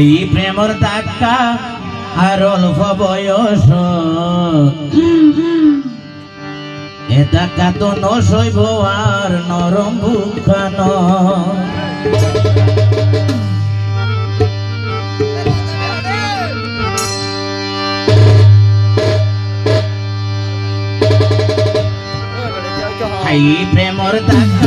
এই প্রেমর ধাক্কা আর অল্প বয়স। এ ধাক্কা তো নসইব আর নরম বুখানো হাই প্রেমর ধাক্কা